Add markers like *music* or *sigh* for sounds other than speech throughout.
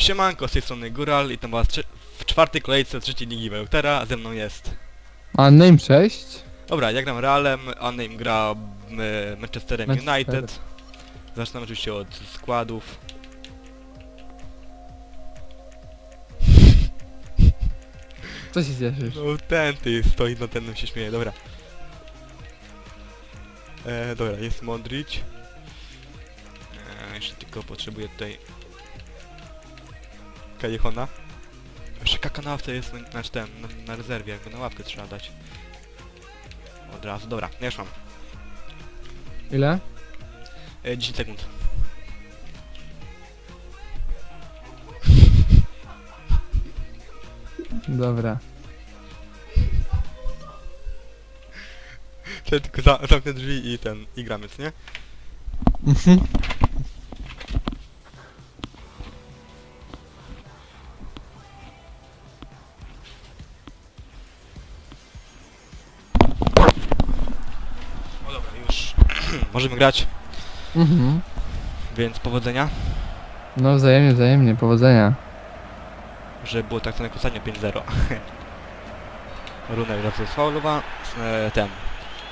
Siemanko, z tej strony Góral i to was w czwartej kolejce trzeciej ligi Weutera, a ze mną jest... A name 6? Dobra, ja gram Realem, Annem gra e, Manchesterem Manchester. United. Zaczynam oczywiście od składów. Co się cieszysz? No ten ty stoi na ten się śmieje, dobra. E, dobra, jest Modric. E, jeszcze tylko potrzebuję tutaj... Kajechona. Jeszcze kakanawce jest, na- znaczy ten, na, na rezerwie, jakby na łapkę trzeba dać. Od razu, dobra, ja już mam. Ile? E, 10 sekund. Dobra. Trzeba tylko za, zamknę drzwi i ten, i gramy, co nie? Mhm. Możemy grać, Mhm. więc powodzenia. No wzajemnie, wzajemnie, powodzenia. że było tak samo jak ostatnio 5-0. Runer raz faulowa, e, ten,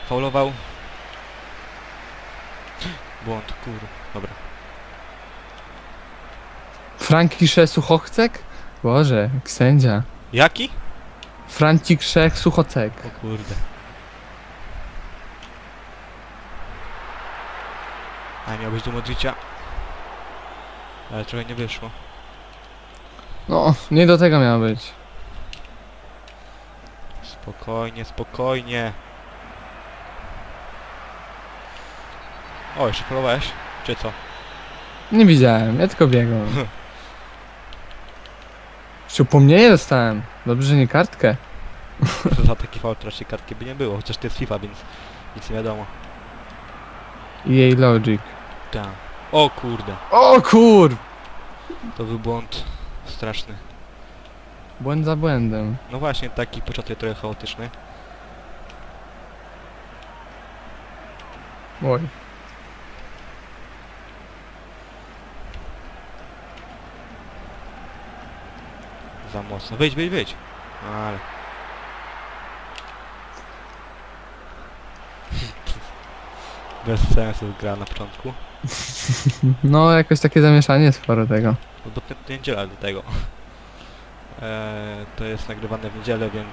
faulował. Błąd, kur, dobra. Francisze Suchochcek? Boże, jak sędzia. Jaki? Franciszek Suchocek. O kurde. A miał być do Modricia. Ale trochę nie wyszło. No, nie do tego miało być. Spokojnie, spokojnie. O, jeszcze próbowałeś? Czy co? Nie widziałem, ja tylko biegłem. *laughs* Jeszcze upomnienie dostałem. Dobrze, że nie kartkę. Za taki to raczej kartki by nie było, chociaż to jest FIFA, więc nic nie wiadomo. EA Logic. Tak. O kurde, O kur! to był błąd straszny. Błęd za błędem. No właśnie, taki początek trochę chaotyczny. Oj. Za mocno. Wyjdź, wyjdź, wyjdź. No ale... *laughs* Bez sensu gra na początku. *laughs* No, jakoś takie zamieszanie sporo tego. No do do niedziela do tego. Eee, *laughs* to jest nagrywane w niedzielę, więc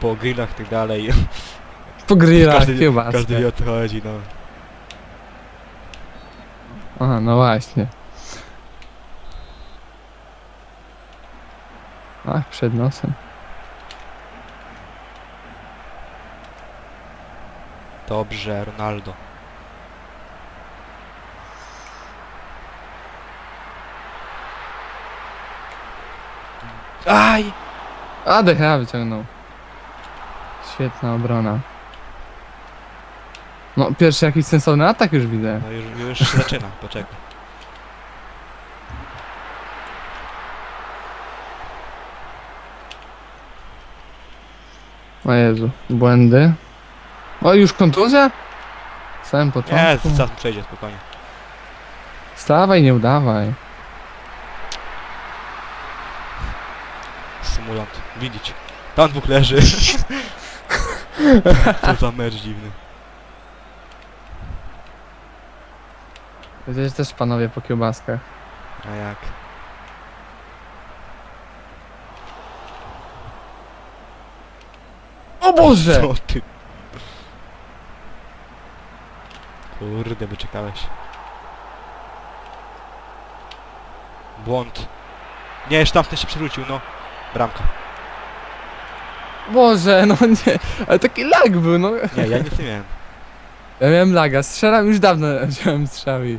po grillach i tak dalej. *laughs* Po grillach, Każdy- kiełbaskę. Każdy wie o co chodzi, no. Aha, no właśnie. Ach, przed nosem. Dobrze, Ronaldo. Aj! A, DH wyciągnął. Świetna obrona. No, pierwszy jakiś sensowny atak już widzę. No już, już się zaczyna, *laughs* poczekaj. O Jezu, błędy. O, już kontuzja? W samym Nie, początku. czas przejdzie spokojnie. Stawaj, nie udawaj. Symulant. Widzieć. Tam dwóch leży. *laughs* Co za mecz dziwny. Wiecie też panowie po kiełbaskach. A jak? O Boże! Co ty? Kurde, wyczekałeś. Błąd. Nie, tamten się przewrócił, no. Bramka. Boże, no nie. Ale taki lag był, no. Nie, ja nic nie miałem. Ja miałem laga, strzelam już dawno wziąłem strzały.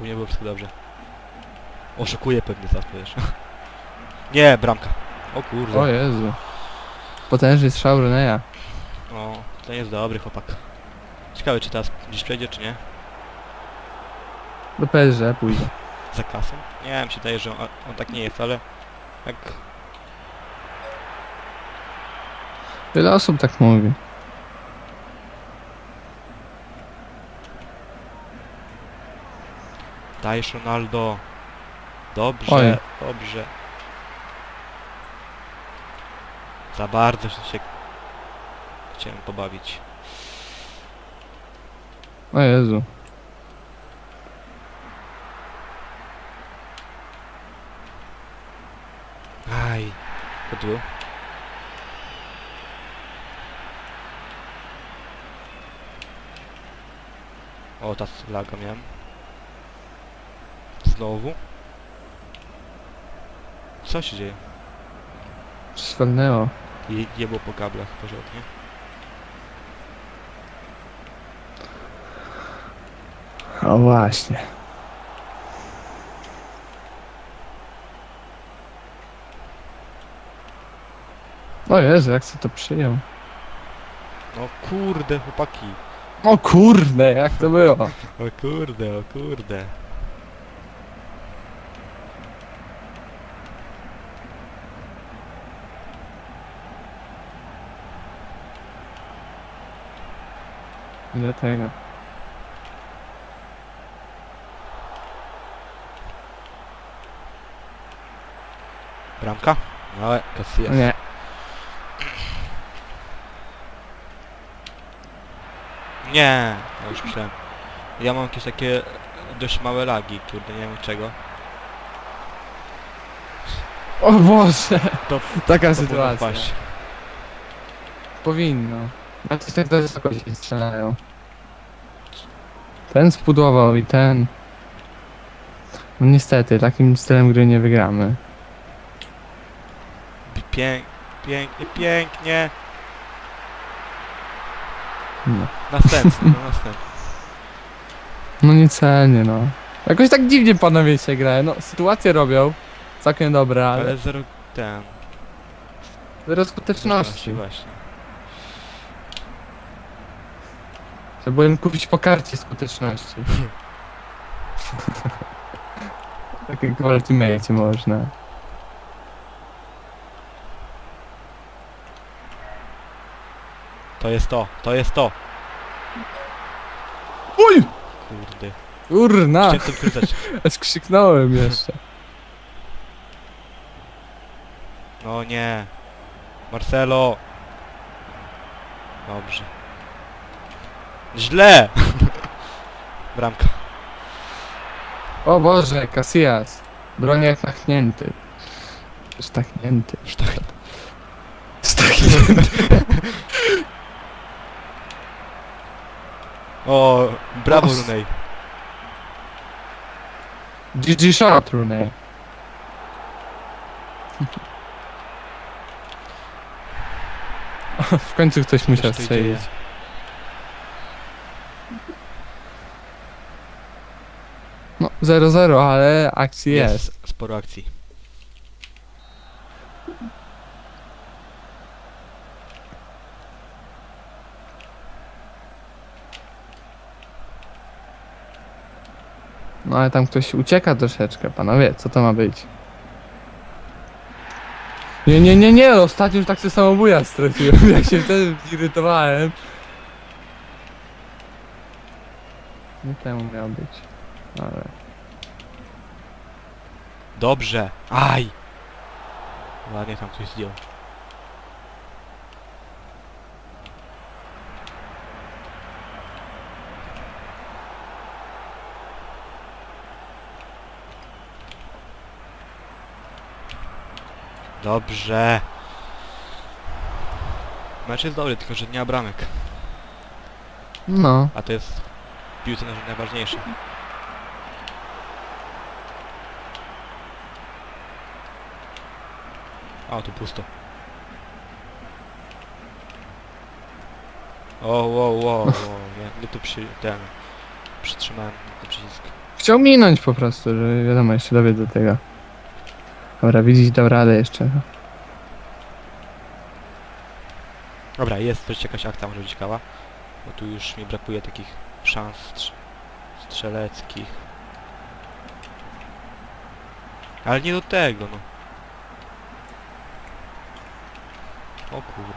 U mnie było wszystko dobrze. Oszukuje pewnie zaraz powiesz. Nie, bramka. O kurde. O Jezu. Potężny strzał Reneja. O, to nie jest dobry chłopak. Ciekawe czy teraz gdzieś przejdzie, czy nie? Do PSG pójdzie. Za kasą? Nie wiem, się wydaje, że on, on tak nie jest, ale... Jak... Wiele osób tak mówi. Dajesz Ronaldo. Dobrze, Oj. dobrze. Za bardzo się chciałem pobawić. O Jezu. Aj, to tu. O, ta laga miałem. Znowu? Co się dzieje? Swalnęło. Je, jebło po kablach porządnie. O właśnie. O Jezu, jak sobie to przyjął. No kurde, chłopaki. O kurde, jak to było? O kurde, o kurde. Ile tego? Bramka? No ale Casillas. Nie. Nie, ja już myślałem. Ja mam jakieś takie dość małe lagi, kurde, nie wiem czego. O Boże! To, Taka to powinno sytuacja. Powinno. Znaczy tak do wysokości strzelają. Ten spudłował i ten. No niestety, takim stylem gry nie wygramy. Pięk, pięknie, pięknie. No, Następny, no następny. no niecelnie no. Jakoś tak dziwnie panowie się grają. No, sytuacje robią. Całkiem dobre, ale, Ale zero ten. zero skuteczności. Właśnie. Trzeba im kupić po karcie skuteczności. Takiego w Ultimate można. To jest to, to jest to. Uj! Kurde. Urna! Chciałem to. *laughs* Aż krzyknąłem jeszcze. No nie. Marcelo. Dobrze. Źle! *laughs* Bramka. O Boże, Casillas. Broń jak nachnięty. Sztachnięty. Tak. Sztachnięty. O, brawo Os- Runej. GG shot, Rooney. *laughs* W końcu ktoś musiał tu strzelić. No, 0-0, ale akcji jest. Jest sporo akcji. No ale tam ktoś ucieka troszeczkę, panowie, co to ma być? Nie, nie, nie, nie, ostatnio już tak się samobuja straciłem, *laughs* ja się wtedy zirytowałem. Nie temu miał być, ale... Dobrze. Aj! Ładnie tam ktoś zdjął. Dobrze. Mecz jest dobry, tylko że nie ma bramek. No, A to jest w piłce nożnej najważniejsze. A, tu pusto. O, wow, wow, nie, nie tu przy, ten, przytrzymałem ten przycisk. chciał minąć po prostu, że wiadomo, jeszcze dowie do tego. Dobra, widzieć dał radę jeszcze. Dobra, jest też jakaś akta może być ciekawa, bo tu już mi brakuje takich szans strz strzeleckich. Ale nie do tego, no. O kurde.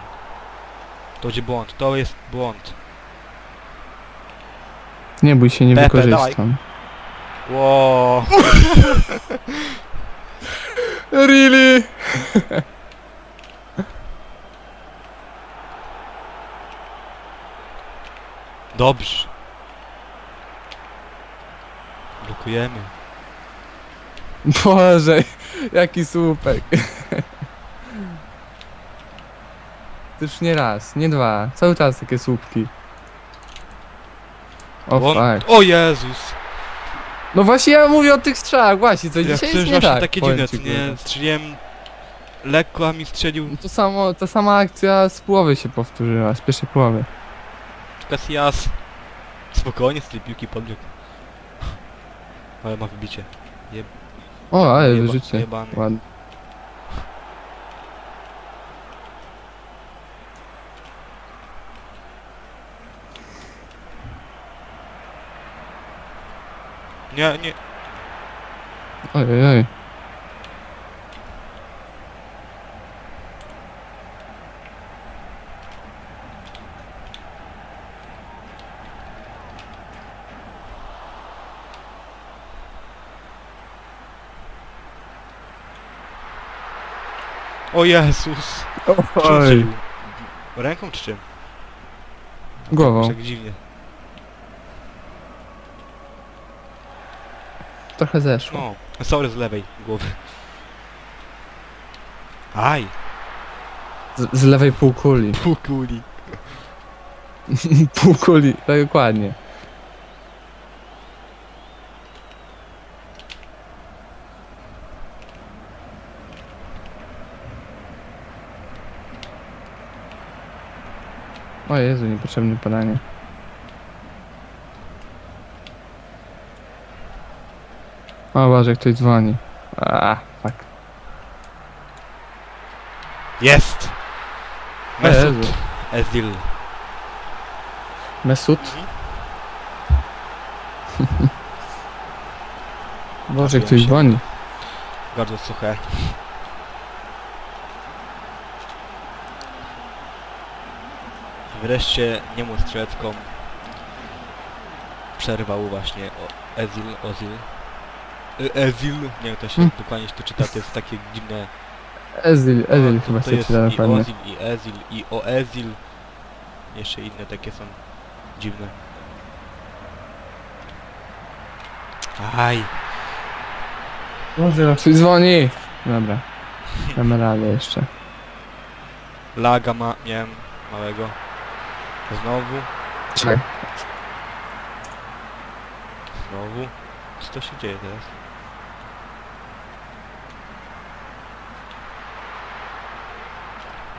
To będzie błąd, to jest błąd. Nie bój się, nie Pepe, wykorzystam. Ło. *laughs* Really? Dobrze. Blokujemy. Boże, jaki słupek. To już nie raz, nie dwa, cały czas takie słupki. O fuck. O Jezus! No właśnie ja mówię o tych strzałach, właśnie, co Ja dzisiaj jest nie właśnie tak. takie powiem dziwne, ci, co nie? kurwa. Strzeliłem lekko, a mi strzelił No To samo, ta sama akcja z połowy się powtórzyła, z pierwszej połowy. Casillas. Spokojnie z tej piłki podbiegł. Ale ma wybicie. O, ale Jeba- życie. Jebany. Ładnie. Nie, nie. Ojej, oj. O Jezus! Czym? Ręką czy czym? Głową. Tak dziwnie. Trochę zeszło. No, sorry z lewej głowy. Aj! Z, z lewej półkuli. *laughs* Pół kuli. półkuli, tak dokładnie. O Jezu, niepotrzebne podanie. O Boże, ktoś dzwoni. A, fuck. Jest! O Mesut Jezu. Ezil. Mesut? *laughs* Boże, Trafiłem ktoś się. dzwoni. Bardzo suche. Wreszcie niemu strzelecką przerwał właśnie o Ezil, Ozil. Ezil, nie wiem to się Hmm. dokładnie się to czyta, to jest takie dziwne... Ezil, Ezil chyba się czyta i dokładnie. Ozil, i Ezil, i Oezil. Jeszcze inne takie są dziwne. Aj, Boże, ktoś dzwoni! Dobra. Damy radę jeszcze. laga ma, miałem małego. Znowu, Czekaj. znowu. Co to się dzieje teraz?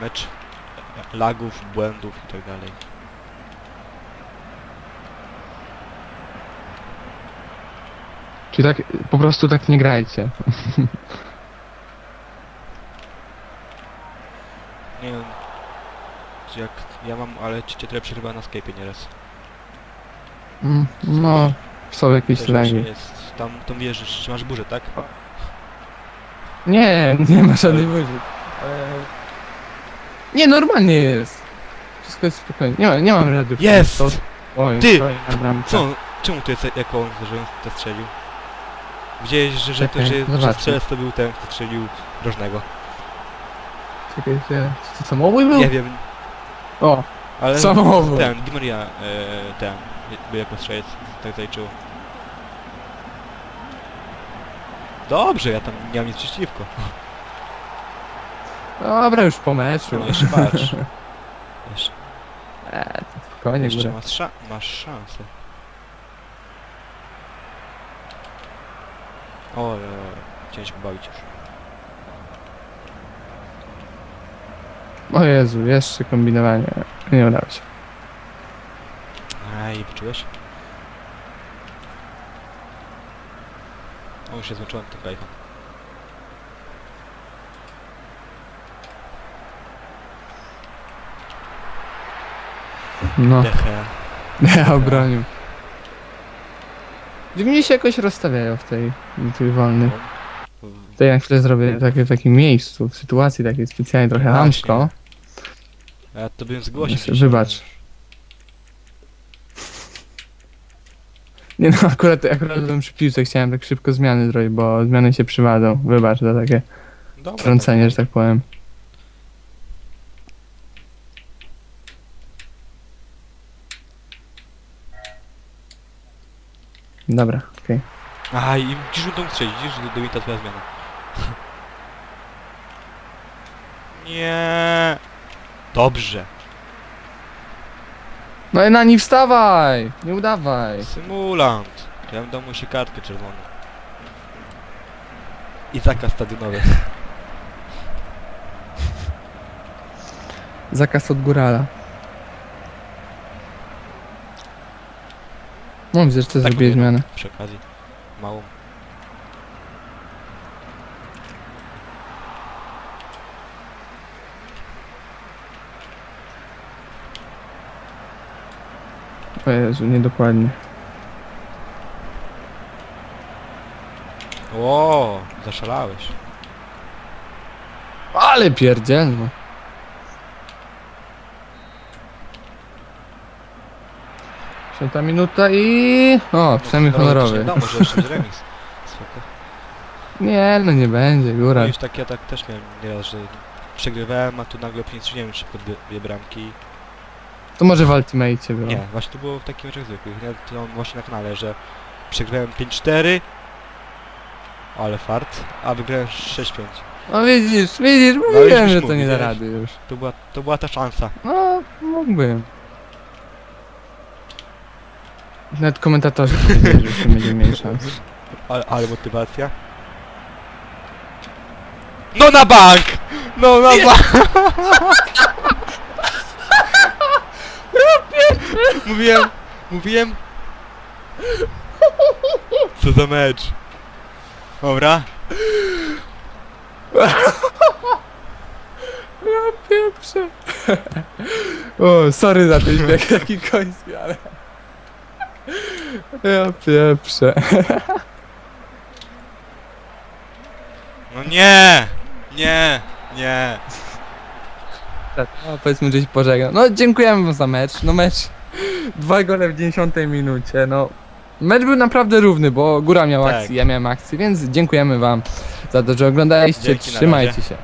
Mecz lagów, błędów i tak dalej. Czyli tak, po prostu tak nie grajcie. *laughs* Nie wiem, czy jak ja mam, ale ci cię przerywa na Skype'ie nieraz. Mm, No, są jakieś Też właśnie lagi. jest, tam, tam wierzysz, czy masz burzę, tak? Nie, nie ma żadnej burzy. Nie, normalnie jest. Wszystko jest spokojnie. Nie, ma, nie mam rady. Jest! To... Oj, Ty! Co? Czemu to jest jako on, że on to strzelił? Widziałeś, że, że, to, Czekaj, że, że strzelec to był ten, kto strzelił rożnego. Czekajcie, czy to samobój był? Nie wiem, O, ale Samobój. ten, Di Maria, e, ten, był jako strzelec, tak zaliczył. Dobrze, ja tam nie mam nic przeciwko. Dobra, już po meczu. No *laughs* jeszcze patrz. Jeszcze, Eee, to spokojnie, jeszcze góra. masz, sza masz szansę. O, e, się pobawić już. O Jezu, jeszcze kombinowanie. Nie udało się. Aj, wyczułeś? O, już się zmęczyłem tym kajką. No, Dechę. ja *laughs* obronił. Mnie się jakoś rozstawiają w tej, w tej wolnej. No. To ja chwilę zrobię takie, w takim miejscu, w sytuacji takiej specjalnie trochę Właśnie. hamsko. Ja to bym zgłosił. Wybacz. *laughs* Nie no, akurat, akurat byłem przy piłce, chciałem tak szybko zmiany zrobić, bo zmiany się przywadzą. Wybacz za takie Dobra, Trącenie, że tak powiem. Dobra, okej. A i dziś tą strzelić, dziś do, do Winta twoja zmiana. Nie. Dobrze. No i na nie wstawaj! Nie udawaj! Symulant. Ja bym dał mu się kartkę czerwoną. I zakaz stadionowy. Zakaz od górala. No widzę, że to Tak zrobiłeś mówię, no, zmianę. Przy okazji. Małą. O Jezu, niedokładnie. O, zaszalałeś. Ale pierdzielno. Piąta minuta i... O, przynajmniej honorowy. No, może jeszcze jest remis. Spoko. *laughs* Nie, no nie będzie, No góra. już tak ja tak też miałem nieraz, że przegrywałem, a tu nagle przyniosłem szybko dwie, dwie bramki. To może w Ultimate było. Nie, właśnie to było w takich meczach zwykłych. Ja to mam właśnie na kanale, że przegrywałem 5-4, ale fart, a wygrałem 6-5. No widzisz, widzisz, już mówiłem, byś że to mógł, nie da rady już. To była, to była ta szansa. No, mógłbym. Nawet komentatorzy *laughs* powiedzieli, że jeszcze będziemy mieli szansę. Ale, ale motywacja. No na bank! No na bank! mówiłem, mówiłem. Co za mecz. Dobra. Ja pieprzę. *laughs* O, sorry za ten śmiech *laughs* taki koński, ale... Ja pieprzę. No nie! Nie! Nie! No, powiedzmy, że się pożegnam. No, dziękujemy wam za mecz. No, mecz... Dwa gole w 90 minucie, no... Mecz był naprawdę równy, bo Góra miał Tak. akcję, ja miałem akcję, więc dziękujemy wam za to, że oglądaliście. Dzięki, na Trzymajcie razie. się.